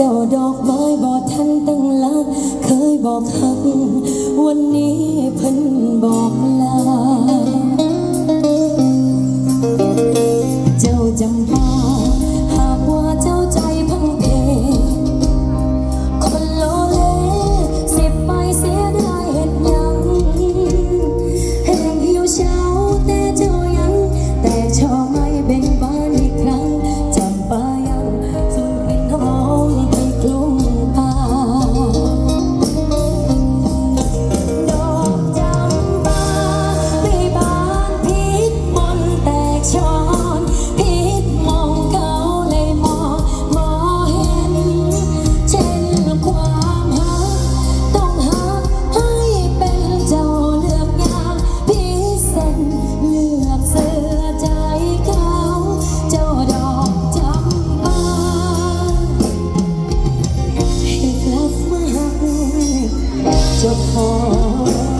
เจ้าดอกไม้บอกท่านตั้งลัก เคยบอกหักวันนี้ 着看。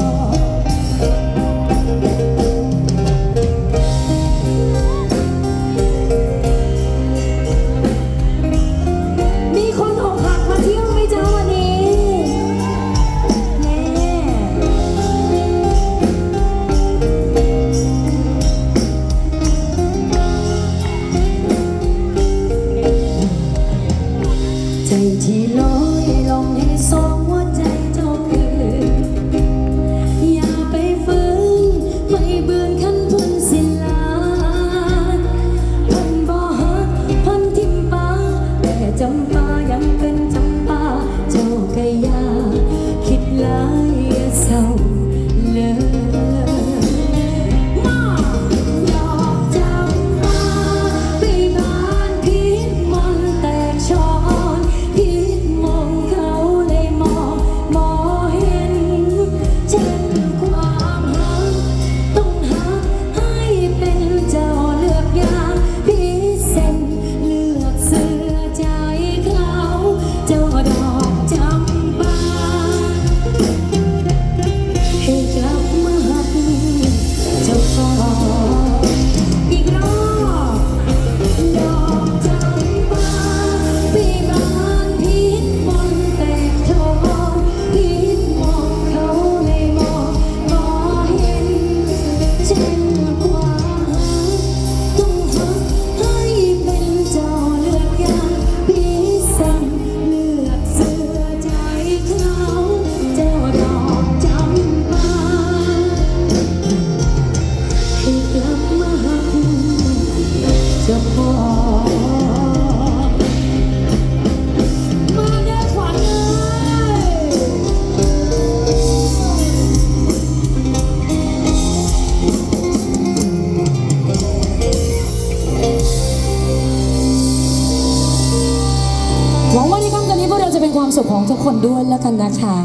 ความสุขของทุกคนด้วยแล้วกันนะคะ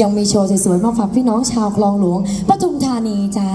ยังมีโชว์สวยๆมาฝากพี่น้องชาวคลองหลวงปทุมธานีจ้า